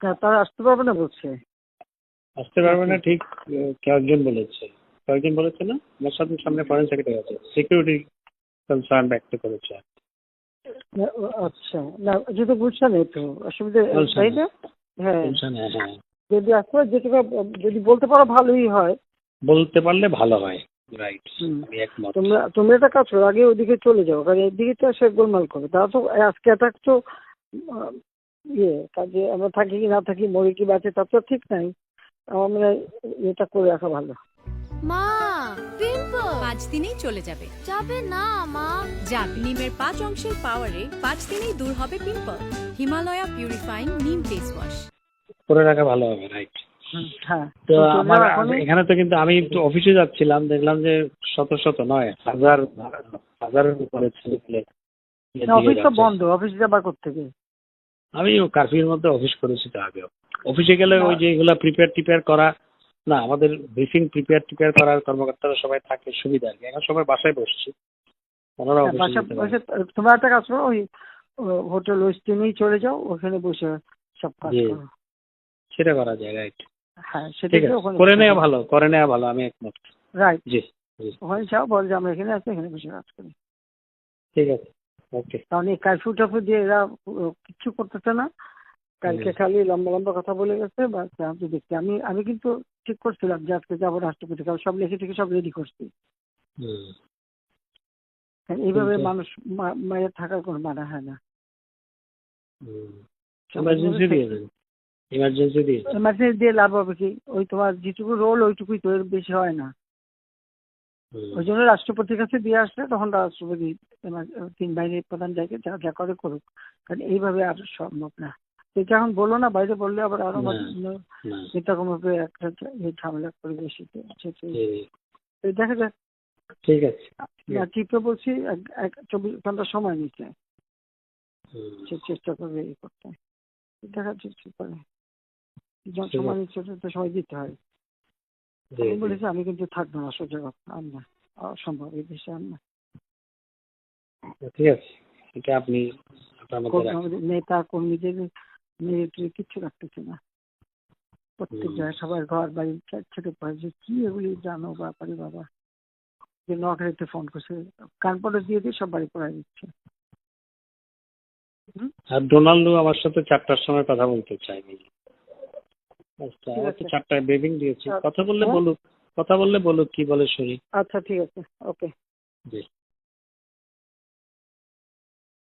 তারা আসতে পারবে না বলছে। আসতে পারবে না ঠিক কয়েকজন বলেছে। কয়েকজন বলেছে না? আমার সাথে সামনে ফরেন সেক্রেটারি আছে। সিকিউরিটি কনসার্ন ব্যক্ত করেছে। আচ্ছা। না যেহেতু বুঝছেন তো অসুবিধা তাই না? হ্যাঁ। হ্যাঁ হ্যাঁ। যদি পারে যেটুকু যদি বলতে পারো ভালোই হয়। বলতে পারলে ভালো হয়। রাইট তোমরা তোমরা একটা কাজ করো আগে ওদিকে চলে যাও। কারণ এদিকে তো সে গোলমাল করবে তারা তো আজকে অ্যাটাক তো ইয়ে কাজে আমরা থাকি কি না থাকি মরি কি বাঁচে তার তো ঠিক নাই। আমার মনে হয় এটা করে রাখা ভালো। মা পিম্পল! পাঁচ দিনেই চলে যাবে। যাবে না মা। যাবে নিমের পাঁচ অংশের পাওয়ারে পাঁচ দিনেই দূর হবে pimple. Himalaya purifying neem face wash. করে রাখা ভালো হবে রাইট হ্যাঁ। তো আমার এখানে তো কিন্তু আমি একটু অফিসে যাচ্ছিলাম দেখলাম যে শত শত নয় হাজার হাজারের উপরে দিকে অফিস তো বন্ধ অফিস যাবার থেকে আমি কার্ফিউর মধ্যে অফিস করেছি তো আগেও। অফিসে গেলে ওই যে এগুলা প্রিপেয়ার টিপেয়ার করা না আমাদের ব্রিফিং প্রিপেয়ার টিপেয়ার করার কর্মকর্তারা সবাই থাকে সুবিধা আর কি। এখন সবাই বাসায় বসছি। ওনারা অফিসে তোমরা একটা কাজ করো ওই হোটেল ওয়েস্টিনেই চলে যাও ওখানে বসে সব কাজ করো। সেটা করা যায় রাইট হ্যাঁ সেটা করে নেওয়া ভালো করে নেওয়া ভালো আমি একমত। রাইট জি ওখানে যাও বল যে আমরা এখানে আছি এখানে বসে কাজ করি। ঠিক আছে। ওকে কারণ এই কারফিউ টাফিউ দিয়ে এরা কিচ্ছু করতেছে না। কালকে খালি লম্বা লম্বা কথা বলে গেছে বা আমি দেখছি। আমি আমি কিন্তু ঠিক করছিলাম যে আজকে যাব রাষ্ট্রপতি কারণ সব লিখে টিখে সব রেডি করছি। কারণ এইভাবে মানুষ মায়ের থাকার কোনো মানা হয় না। এমার্জেন্সি দিয়ে লাভ হবে কি? ওই তোমার যেটুকু রোল ওইটুকুই তো এর বেশি হয় না। ওই জন্য রাষ্ট্রপতির কাছে দিয়ে আসলে তখন রাষ্ট্রপতি তিন বাহিনীর প্রধান জায়গায় যা যা করে করুক। কারণ এইভাবে আর সম্ভব না। এটা এখন বলল না বাইরে বললে আবার আরও এরকম ভাবে একটা ঝামেলা। জি, দেখা যাক। ঠিক আছে। না চিপে বলছি চব্বিশ ঘণ্টা সময় নিচ্ছে। সে চেষ্টা করবে এই করতে। দেখা যাচ্ছে কি সময় নিচ্ছে তো সময় দিতে হয়। আমি বলেছি আমি কিন্তু থাকব না সোজা কথা আর না অসম্ভব এই দেশে আর না। ঠিক আছে এটা আপনি নেতা কর্মীদের মিলিটারি কিচ্ছু রাখতেছে না। প্রত্যেক জায়গায় সবার ঘর বাড়ি ছেড়ে পড়ে যে কি এগুলি জানো ব্যাপারে বাবা? যে নখারিতে ফোন করছে কানপটে দিয়ে দিয়ে সব বাড়ি পড়াই দিচ্ছে। আর ডোনাল্ডো আমার সাথে চারটার সময় কথা বলতে চাইনি আচ্ছা আছে। চারটায় বেবিং দিয়েছি আচ্ছা। কথা বললে হ্যাঁ? বলুক কথা বললে বলুক কি বলে শরীর আচ্ছা ঠিক আছে ওকে জি